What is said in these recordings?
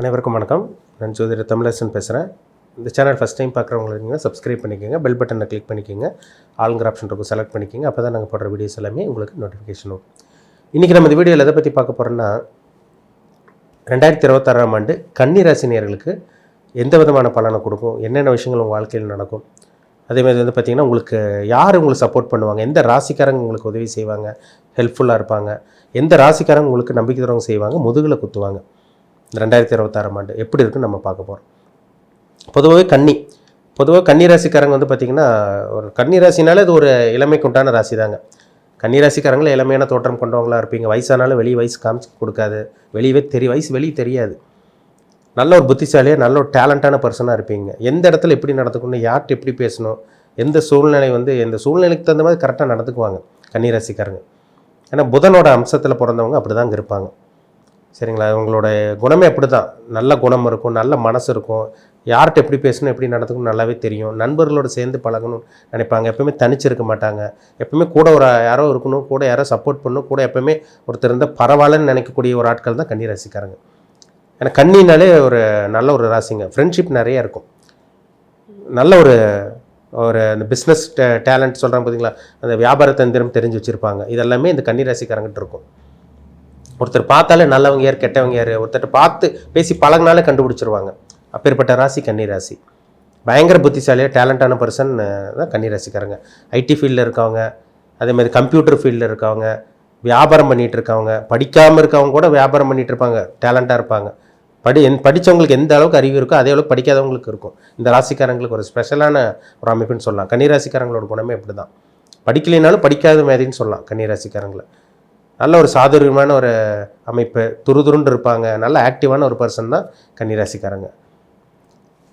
அனைவருக்கும் வணக்கம். நான் ஜோதிடர் தமிழரசன் பேசுகிறேன் இந்த சேனல் ஃபஸ்ட் டைம் பார்க்குறவங்க இருக்கீங்க சப்ஸ்கிரைப் பண்ணிக்கோங்க பெல் பட்டனை கிளிக் பண்ணிக்கோங்க ஆளுங்கிற ஆப்ஷன் இருக்கும் செலக்ட் பண்ணிக்கோங்க அப்போ தான் நாங்கள் போடுற வீடியோஸ் எல்லாமே உங்களுக்கு நோட்டிஃபிகேஷன் வரும். இன்றைக்கி நம்ம இந்த வீடியோவில் எதை பற்றி பார்க்க போகிறோன்னா ரெண்டாயிரத்தி இருபத்தாறாம் ஆண்டு கன்னி ராசினியர்களுக்கு எந்த விதமான பலனை கொடுக்கும் என்னென்ன விஷயங்கள் உங்கள் வாழ்க்கையில் நடக்கும் அதேமாதிரி வந்து பார்த்திங்கன்னா உங்களுக்கு யார் உங்களுக்கு சப்போர்ட் பண்ணுவாங்க எந்த ராசிக்காரங்க உங்களுக்கு உதவி செய்வாங்க ஹெல்ப்ஃபுல்லாக இருப்பாங்க எந்த ராசிக்காரங்க உங்களுக்கு நம்பிக்கை தரவங்க செய்வாங்க முதுகில் குத்துவாங்க. ரெண்டாயிரத்தி இருபத்தாறாம் ஆண்டு எப்படி இருக்குன்னு நம்ம பார்க்க போகிறோம் பொதுவாகவே கன்னி பொதுவாக கன்னி ராசிக்காரங்க வந்து பார்த்திங்கன்னா ஒரு கன்னி ராசினாலே இது ஒரு இளமைக்கு உண்டான ராசி தாங்க. கன்னி ராசிக்காரங்களே இளமையான தோற்றம் கொண்டவங்களா இருப்பீங்க. வயசானாலும் வெளியே வயசு காமிச்சு கொடுக்காது. வெளியவே தெரிய வயசு வெளியே தெரியாது. நல்ல ஒரு புத்திசாலியாக நல்ல ஒரு டேலண்டான பர்சனாக இருப்பீங்க. எந்த இடத்துல எப்படி நடந்துக்கணும் யார்கிட்ட எப்படி பேசணும் எந்த சூழ்நிலை வந்து எந்த சூழ்நிலைக்கு தகுந்த மாதிரி கரெக்டாக நடந்துக்குவாங்க கன்னி ராசிக்காரங்க. ஏன்னா புதனோட அம்சத்தில் பிறந்தவங்க அப்படி தாங்க இருப்பாங்க. சரிங்களா? அவங்களோட குணமே அப்படி தான் நல்ல குணம் இருக்கும் நல்ல மனசு இருக்கும். யார்கிட்ட எப்படி பேசணும் எப்படி நடந்துக்கணும் நல்லாவே தெரியும். நண்பர்களோட சேர்ந்து பழகணும்னு நினைப்பாங்க. எப்பவுமே தனிச்சிருக்க மாட்டாங்க. எப்பவுமே கூட ஒரு யாரோ இருக்கணும் கூட யாரோ சப்போர்ட் பண்ணணும் கூட எப்பவுமே ஒருத்தர் இருந்தால் பரவாயில்லன்னு நினைக்கக்கூடிய ஒரு ஆட்கள் தான் கண்ணி ராசிக்காரங்க. ஏன்னா கண்ணினாலே ஒரு நல்ல ஒரு ராசிங்க. ஃப்ரெண்ட்ஷிப் நிறைய இருக்கும். நல்ல ஒரு ஒரு அந்த பிஸ்னஸ் டேலண்ட் சொல்கிறாங்க பார்த்தீங்களா அந்த வியாபார தந்திரம் தெரிஞ்சு வச்சுருப்பாங்க. இதெல்லாமே இந்த கன்னி ராசிக்காரங்கிட்ட இருக்கும். ஒருத்தர் பார்த்தாலே நல்லவங்க யார் கெட்டவங்க யார் ஒருத்தர் பார்த்து பேசி பழகினாலே கண்டுபிடிச்சிருவாங்க. அப்பேற்பட்ட ராசி கன்னிராசி. பயங்கர புத்திசாலியாக டேலண்டான பர்சன் தான் கன்னி ராசிக்காரங்க ஐடி ஃபீல்டில் இருக்கவங்க அதே மாதிரி கம்ப்யூட்டர் ஃபீல்டில் இருக்கவங்க வியாபாரம் பண்ணிகிட்டு இருக்கவங்க படிக்காமல் இருக்கவங்க கூட வியாபாரம் பண்ணிகிட்டு இருப்பாங்க டேலண்ட்டாக இருப்பாங்க. படி என் படித்தவங்களுக்கு எந்த அளவுக்கு அறிவு இருக்கோ அதே அளவுக்கு படிக்காதவங்களுக்கு இருக்கும். இந்த ராசிக்காரங்களுக்கு ஒரு ஸ்பெஷலான ஒரு அமைப்புன்னு சொல்லலாம். கன்னி ராசிக்காரங்களோட குணமே இப்படி தான் படிக்கலைனாலும் படிக்காத மாதிரின்னு சொல்லலாம் கன்னி ராசிக்காரங்களை நல்ல ஒரு சாதுரியமான ஒரு அமைப்பு துருதுருன்னு இருப்பாங்க. நல்ல ஆக்டிவான ஒரு பர்சன் தான் கன்னிராசிக்காரங்க.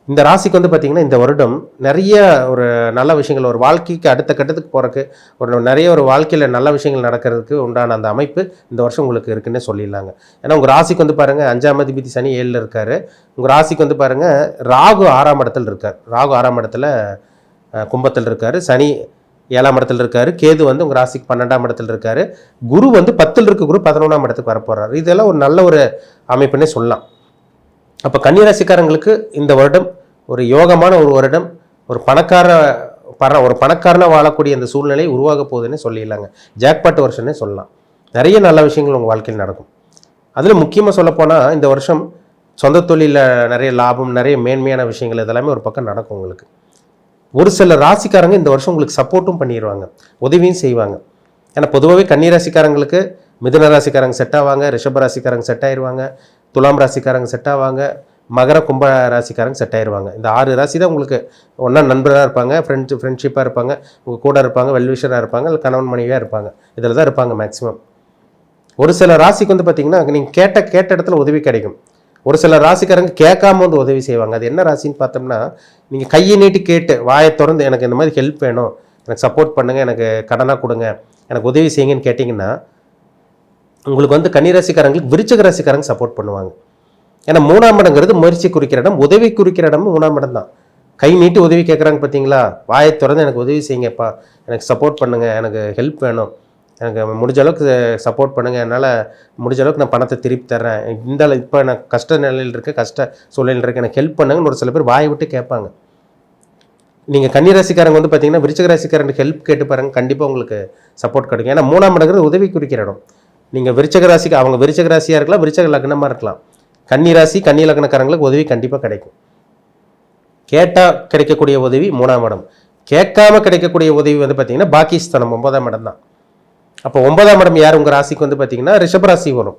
இந்த ராசிக்கு வந்து பார்த்திங்கன்னா இந்த வருடம் நிறைய ஒரு நல்ல விஷயங்கள் ஒரு வாழ்க்கைக்கு அடுத்த கட்டத்துக்கு போகிறக்கு ஒரு நிறைய ஒரு வாழ்க்கையில் நல்ல விஷயங்கள் நடக்கிறதுக்கு உண்டான அந்த அமைப்பு இந்த வருஷம் உங்களுக்கு இருக்குன்னே சொல்லிடலாங்க. ஏன்னா உங்கள் ராசிக்கு வந்து பாருங்கள் அஞ்சாம் அதிபதி சனி ஏழில் இருக்கார். உங்கள் ராசிக்கு வந்து பாருங்கள் ராகு ஆறாம் இடத்துல இருக்கார். ராகு ஆறாம் இடத்துல கும்பத்தில் இருக்கார். சனி ஏழாம் இடத்துல இருக்காரு. கேது வந்து உங்கள் ராசிக்கு பன்னெண்டாம் இடத்துல இருக்காரு. குரு வந்து பத்தில் இருக்க. குரு பதினொன்றாம் இடத்துக்கு வரப்போறாரு. இதெல்லாம் ஒரு நல்ல ஒரு அமைப்புன்னே சொல்லலாம். அப்போ கன்னிராசிக்காரங்களுக்கு இந்த வருடம் ஒரு யோகமான ஒரு வருடம் ஒரு பணக்கார பர ஒரு பணக்காரனாக வாழக்கூடிய இந்த சூழ்நிலை உருவாக போகுதுன்னு சொல்லிடலாங்க. ஜாக்பாட் வருஷம்னே சொல்லலாம். நிறைய நல்ல விஷயங்கள் உங்கள் வாழ்க்கையில் நடக்கும். அதில் முக்கியமாக சொல்லப்போனால் இந்த வருஷம் சொந்த தொழிலில் நிறைய லாபம் நிறைய மேன்மையான விஷயங்கள் இதெல்லாமே ஒரு பக்கம் நடக்கும் உங்களுக்கு. ஒரு சில ராசிக்காரங்க இந்த வருஷம் உங்களுக்கு சப்போர்ட்டும் பண்ணிடுவாங்க உதவியும் செய்வாங்க. ஏன்னா பொதுவாகவே கன்னி ராசிக்காரங்களுக்கு மிதுன ராசிக்காரங்க செட் ஆவாங்க ரிஷப ராசிக்காரங்க செட் ஆயிடுவாங்க துலாம் ராசிக்காரங்க செட் ஆவாங்க மகர கும்ப ராசிக்காரங்க செட் ஆயிடுவாங்க இந்த ஆறு ராசி தான் உங்களுக்கு ஒன்றா நண்பராக இருப்பாங்க ஃப்ரெண்ட்ஸ் ஃப்ரெண்ட்ஷிப்பாக இருப்பாங்க உங்கள் கூட இருப்பாங்க வெல்விஷராக இருப்பாங்க இல்லை கணவன் மனைவியாக இருப்பாங்க. இதில் தான் இருப்பாங்க மேக்ஸிமம் ஒரு சில ராசிக்கு வந்து பார்த்தீங்கன்னா நீங்கள் கேட்ட கேட்ட இடத்துல உதவி கிடைக்கும். ஒரு சில ராசிக்காரங்க கேட்காம வந்து உதவி செய்வாங்க. அது என்ன ராசின்னு பார்த்தோம்னா நீங்கள் கையை நீட்டி கேட்டு வாயை திறந்து எனக்கு இந்த மாதிரி ஹெல்ப் வேணும். எனக்கு சப்போர்ட் பண்ணுங்கள் எனக்கு கடனாக கொடுங்க. எனக்கு உதவி செய்யுங்கன்னு கேட்டிங்கன்னா உங்களுக்கு வந்து கன்னி ராசிக்காரங்களுக்கு விருச்சக ராசிக்காரங்க சப்போர்ட் பண்ணுவாங்க. ஏன்னா மூணாம் இடங்கிறது முயற்சி குறிக்கிற இடம் உதவி குறிக்கிற இடமும் மூணாம் இடம் தான். கை நீட்டி உதவி கேட்குறாங்க பார்த்தீங்களா? வாயை திறந்து எனக்கு உதவி செய்யுங்கப்பா. எனக்கு சப்போர்ட் பண்ணுங்கள் எனக்கு ஹெல்ப் வேணும். எனக்கு முடிஞ்ச அளவுக்கு சப்போர்ட் பண்ணுங்கள் என்னால் முடிஞ்ச அளவுக்கு நான் பணத்தை திருப்பி தர்றேன். இந்த இப்போ நான் கஷ்ட நிலையில் இருக்க கஷ்ட சூழ்நிலையில் இருக்க எனக்கு ஹெல்ப் பண்ணுங்கன்னு ஒரு சில பேர் வாயை விட்டு கேட்பாங்க. நீங்கள் கன்னிராசிக்காரங்க வந்து பார்த்தீங்கன்னா விருச்சிக ராசிக்காரங்களுக்கு ஹெல்ப் கேட்டு பாருங்க. கண்டிப்பாக உங்களுக்கு சப்போர்ட் கிடைக்கும். ஏன்னா மூணாம் இடங்கிறது உதவி குறிக்கிற இடம். நீங்கள் விருச்சக ராசிக்கு அவங்க விருச்சக ராசியாக இருக்கலாம் விருச்சக லக்னமாக இருக்கலாம். கன்னி ராசி கன்னி லக்னக்காரங்களுக்கு உதவி கண்டிப்பாக கிடைக்கும். கேட்டால் கிடைக்கக்கூடிய உதவி மூணாம் இடம். கேட்காம கிடைக்கக்கூடிய உதவி வந்து பார்த்தீங்கன்னா பாகிஸ்தானம் ஒன்பதாம் இடம் தான். அப்போ ஒன்பதாம் இடம் யார் உங்கள் ராசிக்கு வந்து பார்த்தீங்கன்னா ரிஷபராசி வரும்.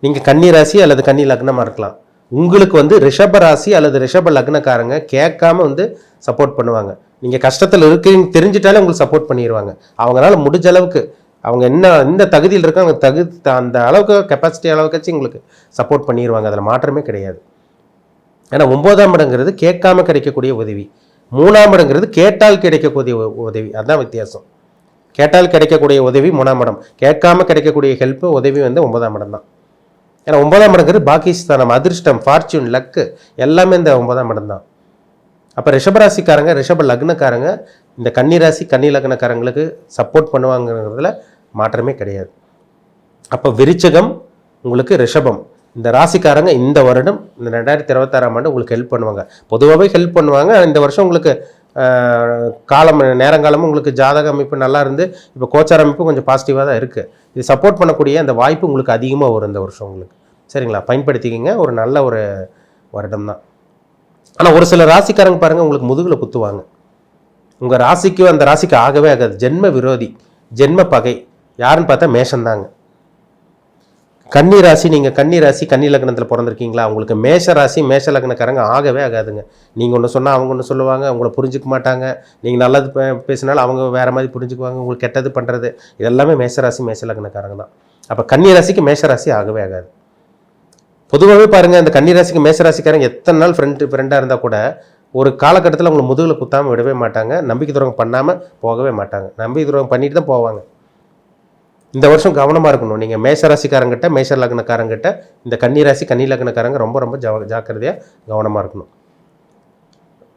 நீங்கள் கன்னி ராசி அல்லது கன்னி லக்னமாக இருக்கலாம். உங்களுக்கு வந்து ரிஷப ராசி அல்லது ரிஷப லக்னக்காரங்க கேட்காம வந்து சப்போர்ட் பண்ணுவாங்க. நீங்கள் கஷ்டத்தில் இருக்கிறீங்க தெரிஞ்சிட்டாலே உங்களுக்கு சப்போர்ட் பண்ணிடுவாங்க அவங்களால முடிஞ்ச அளவுக்கு அவங்க என்ன எந்த தகுதியில் இருக்கோ அவங்க தகுதி அந்த அளவுக்கு கெப்பாசிட்டி அளவுக்கு உங்களுக்கு சப்போர்ட் பண்ணிடுவாங்க அதில் மாற்றமே கிடையாது. ஏன்னா ஒன்பதாம் இடங்கிறது கேட்காம கிடைக்கக்கூடிய உதவி. மூணாம் இடங்கிறது கேட்டால் கிடைக்கக்கூடிய உ- உதவி. அதுதான் வித்தியாசம். கேட்டால் கிடைக்கக்கூடிய உதவி மூணாம் இடம். கேட்காம கிடைக்கக்கூடிய ஹெல்ப் உதவி வந்து ஒன்பதாம் இடம் தான். ஏன்னா ஒன்பதாம் இடங்கிறது பாகிஸ்தானம் அதிர்ஷ்டம் ஃபார்ச்சூன் லக்கு எல்லாமே இந்த ஒன்பதாம் இடம் தான். அப்போ ரிஷபராசிக்காரங்க ரிஷப லக்னக்காரங்க இந்த கன்னி ராசி கன்னி லக்னக்காரங்களுக்கு சப்போர்ட் பண்ணுவாங்கிறதுல மாற்றமே கிடையாது. அப்போ விருச்சகம் உங்களுக்கு ரிஷபம். இந்த ராசிக்காரங்க இந்த வருடம் இந்த ரெண்டாயிரத்தி இருபத்தாறாம் ஆண்டு உங்களுக்கு ஹெல்ப் பண்ணுவாங்க. பொதுவாகவே ஹெல்ப் பண்ணுவாங்க இந்த வருஷம் உங்களுக்கு காலம் நேரங்காலமும் உங்களுக்கு ஜாதக அமைப்பு நல்லா இருந்து இப்போ கோச்சார அமைப்பு கொஞ்சம் பாசிட்டிவாக தான் இருக்குது இது சப்போர்ட் பண்ணக்கூடிய அந்த வாய்ப்பு உங்களுக்கு அதிகமாக வரும் இந்த வருஷம் உங்களுக்கு. சரிங்களா? பயன்படுத்திக்கிங்க. ஒரு நல்ல ஒரு வருடம் தான். ஆனால் ஒரு சில ராசிக்காரங்க பாருங்கள் உங்களுக்கு முதுகில் குத்துவாங்க. உங்கள் ராசிக்கு அந்த ராசிக்கு ஆகவே ஆகாது. ஜென்ம விரோதி ஜென்ம பகை. யாருன்னு பார்த்தா மேஷந்தாங்க கன்னி ராசி நீங்கள் கன்னி ராசி கன்னி லக்னத்தில் பிறந்திருக்கீங்களா? உங்களுக்கு மேஷ ராசி மேஷ லக்னக்காரங்க ஆகவே ஆகாதுங்க. நீங்கள் ஒன்று சொன்னால் அவங்க ஒன்று சொல்லுவாங்க உங்களை புரிஞ்சுக்க மாட்டாங்க. நீங்கள் நல்லது பே- பேசினாலும் அவங்க வேறு மாதிரி புரிஞ்சுக்குவாங்க உங்களுக்கு கெட்டது பண்ணுறது இதெல்லாமே மேஷ ராசி மேஷ லக்னக்காரங்க தான். அப்போ கன்னி ராசிக்கு மேஷ ராசி ஆகவே ஆகாது. பொதுவாகவே பாருங்கள் இந்த கன்னி ராசிக்கு மேஷ ராசிக்காரங்க எத்தனை நாள் ஃப்ரெண்டு ஃப்ரெண்டாக இருந்தால் கூட ஒரு காலகட்டத்தில் உங்களை முதுகில் குத்தாமல் விடவே மாட்டாங்க. நம்பிக்கை துரோகம் பண்ணாமல் போகவே மாட்டாங்க. நம்பிக்கை துரோகம் பண்ணிட்டு தான் போவாங்க. இந்த வருஷம் கவனமாக இருக்கணும். நீங்கள் மேஷ ராசிக்காரங்கிட்ட மேஷ லக்னக்காரங்கிட்ட இந்த கன்னி ராசி கன்னி லக்னக்காரங்க ரொம்ப ரொம்ப ஜா ஜாக்கிரதையாக கவனமாக இருக்கணும்.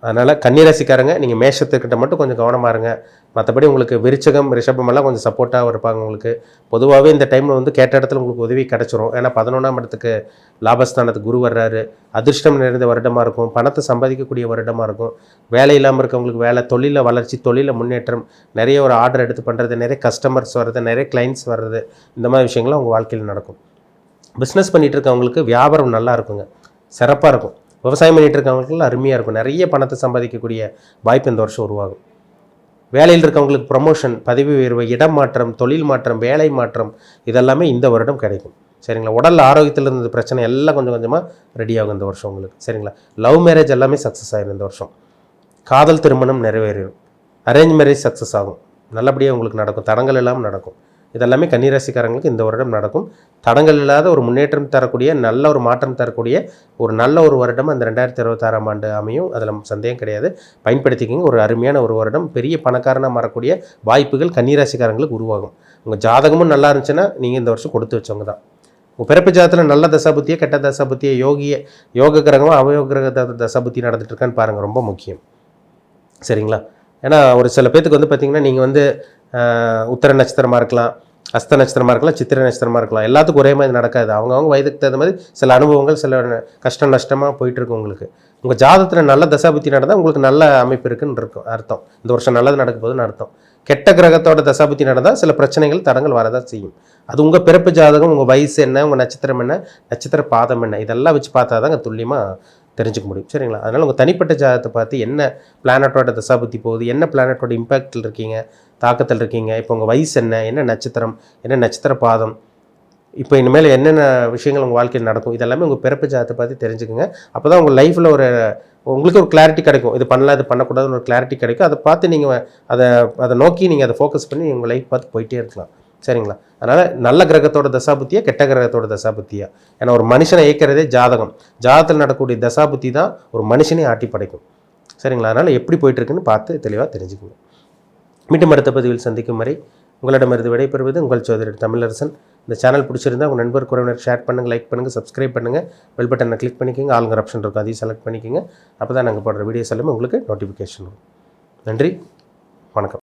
அதனால் கன்னிராசிக்காரங்க நீங்கள் மேஷத்துக்கிட்ட மட்டும் கொஞ்சம் கவனமாக இருங்க. மற்றபடி உங்களுக்கு விருச்சகம் ரிஷபமெல்லாம் கொஞ்சம் சப்போர்ட்டாக இருப்பாங்க உங்களுக்கு. பொதுவாகவே இந்த டைமில் வந்து கேட்ட இடத்துல உங்களுக்கு உதவி கிடச்சிரும். ஏன்னா பதினொன்றாம் இடத்துக்கு லாபஸ்தானத்துக்கு குரு வர்றாரு. அதிர்ஷ்டம் நிறைந்த வருடமாக இருக்கும். பணத்தை சம்பாதிக்கக்கூடிய வருடமாக இருக்கும். வேலை இல்லாமல் இருக்கவங்களுக்கு வேலை தொழிலில் வளர்ச்சி தொழிலில் முன்னேற்றம் நிறைய ஒரு ஆர்டர் எடுத்து பண்ணுறது நிறைய கஸ்டமர்ஸ் வர்றது நிறைய கிளைண்ட்ஸ் வர்றது இந்த மாதிரி விஷயங்கள்லாம் உங்கள் வாழ்க்கையில் நடக்கும். பிஸ்னஸ் பண்ணிகிட்டு இருக்கவங்களுக்கு வியாபாரம் நல்லா இருக்குங்க. சிறப்பாக இருக்கும். விவசாயம் பண்ணிகிட்டு இருக்கவங்களுக்குலாம் அருமையாக இருக்கும். நிறைய பணத்தை சம்பாதிக்கக்கூடிய வாய்ப்பு இந்த வருஷம் உருவாகும். வேலையில் இருக்கவங்களுக்கு ப்ரமோஷன் பதவி உயர்வு இடம் மாற்றம் தொழில் மாற்றம் வேலை மாற்றம் இதெல்லாமே இந்த வருடம் கிடைக்கும். சரிங்களா? உடல் ஆரோக்கியத்தில் இருந்த பிரச்சனை எல்லாம் கொஞ்சம் கொஞ்சமாக ரெடி ஆகும் இந்த வருஷம் உங்களுக்கு. சரிங்களா? லவ் மேரேஜ் எல்லாமே சக்ஸஸ் ஆகிடும் இந்த வருஷம். காதல் திருமணம் நிறைவேறும் அரேஞ்ச் மேரேஜ் சக்ஸஸ் ஆகும். நல்லபடியாக உங்களுக்கு நடக்கும். தடங்கள் இல்லாமல் நடக்கும். இதெல்லாமே கன்னிராசிக்காரங்களுக்கு இந்த வருடம் நடக்கும். தடங்கள் இல்லாத ஒரு முன்னேற்றம் தரக்கூடிய நல்ல ஒரு மாற்றம் தரக்கூடிய ஒரு நல்ல ஒரு வருடம் அந்த ரெண்டாயிரத்தி இருபத்தாறாம் ஆண்டு அமையும். அதில் சந்தேகம் கிடையாது. பயன்படுத்திக்கிங்க. ஒரு அருமையான ஒரு வருடம். பெரிய பணக்காரனாக மாறக்கூடிய வாய்ப்புகள் கன்னிராசிக்காரங்களுக்கு உருவாகும். உங்கள் ஜாதகமும் நல்லா இருந்துச்சுன்னா நீங்கள் இந்த வருஷம் கொடுத்து வச்சவங்க தான். உங்கள் பிறப்பு ஜாதத்தில் நல்ல தசாபுத்தியை கெட்ட தசாபுத்தியை யோகிய யோக கிரகமும் அவயோக கிரக த- தசாபுத்தி நடந்துட்டு இருக்கான்னு பாருங்கள் ரொம்ப முக்கியம். சரிங்களா? ஏன்னா ஒரு சில பேத்துக்கு வந்து பார்த்தீங்கன்னா நீங்கள் வந்து உத்தர நட்சத்திரமாக இருக்கலாம் அஸ்த நட்சத்திரமாக இருக்கலாம் சித்திரை நட்சத்திரமாக இருக்கலாம். எல்லாத்துக்கும் ஒரே மாதிரி நடக்காது. அவங்கவுங்க வயதுக்கு தகுந்த மாதிரி சில அனுபவங்கள் சில கஷ்டம் நஷ்டமாக போயிட்டுருக்கு உங்களுக்கு. உங்கள் ஜாதகத்தில் நல்ல தசாபுத்தி நடந்தால் உங்களுக்கு நல்ல அமைப்பு இருக்குன்னு இருக்கும் அர்த்தம். இந்த வருஷம் நல்லது நடக்க போதுன்னு அர்த்தம். கெட்ட கிரகத்தோட தசாபுத்தி நடந்தால் சில பிரச்சனைகள் தடங்கள் வரதான் செய்யும். அது உங்கள் பிறப்பு ஜாதகம் உங்கள் வயசு என்ன உங்கள் நட்சத்திரம் என்ன நட்சத்திர பாதம் என்ன இதெல்லாம் வச்சு பார்த்தா தாங்க துல்லியமாக தெரிஞ்சுக்க முடியும். சரிங்களா? அதனால் உங்கள் தனிப்பட்ட ஜாதகத்தை பார்த்து என்ன பிளானட்டோட தசாபுத்தி போகுது என்ன பிளானட்டோட இம்பாக்டில் இருக்கீங்க தாக்கத்தில் இருக்கீங்க இப்போ உங்கள் வயசு என்ன என்ன நட்சத்திரம் என்ன நட்சத்திர பாதம் இப்போ இனிமேல் என்னென்ன விஷயங்கள் உங்கள் வாழ்க்கையில் நடக்கும் இதெல்லாமே உங்கள் பிறப்பு ஜாதத்தை பார்த்து தெரிஞ்சுக்கோங்க. அப்போ தான் உங்கள் லைஃப்பில் ஒரு உங்களுக்கு ஒரு கிளாரிட்டி கிடைக்கும். இது பண்ணலாம் இது பண்ணக்கூடாதுன்னு ஒரு கிளாரிட்டி கிடைக்கும். அதை பார்த்து நீங்கள் அதை அதை நோக்கி நீங்கள் அதை ஃபோக்கஸ் பண்ணி உங்கள் லைஃப் பார்த்து போயிட்டே இருக்கலாம். சரிங்களா? அதனால் நல்ல கிரகத்தோட தசாபுத்தியா கெட்ட கிரகத்தோட தசாபுத்தியா? ஏன்னா ஒரு மனுஷனை இயக்கிறதே ஜாதகம். ஜாதகத்தில் நடக்கக்கூடிய தசாபுத்தி தான் ஒரு மனுஷனை ஆட்டி படைக்கும். சரிங்களா? அதனால் எப்படி போயிட்டுருக்குன்னு பார்த்து தெளிவாக தெரிஞ்சுக்கணும் மீண்டும் அடுத்த பதிவில் சந்திக்கும் வரை உங்களிடமிருந்து விடைபெறுவது உங்கள் சோதரர் தமிழரசன். இந்த சேனல் பிடிச்சிருந்தா உங்கள் நண்பர் குறைவினர் ஷேர் பண்ணுங்கள் லைக் பண்ணுங்கள் சப்ஸ்கிரைப் பண்ணுங்கள் பெல் பட்டனை கிளிக் பண்ணிக்கோங்க. ஆளுங்கிற ஆப்ஷன் இருக்கும். அதையும் செலக்ட் பண்ணிக்கோங்க. அப்போ தான் நாங்கள் போடுற வீடியோஸ் எல்லாமே உங்களுக்கு நோட்டிஃபிகேஷன் வரும். நன்றி. வணக்கம்.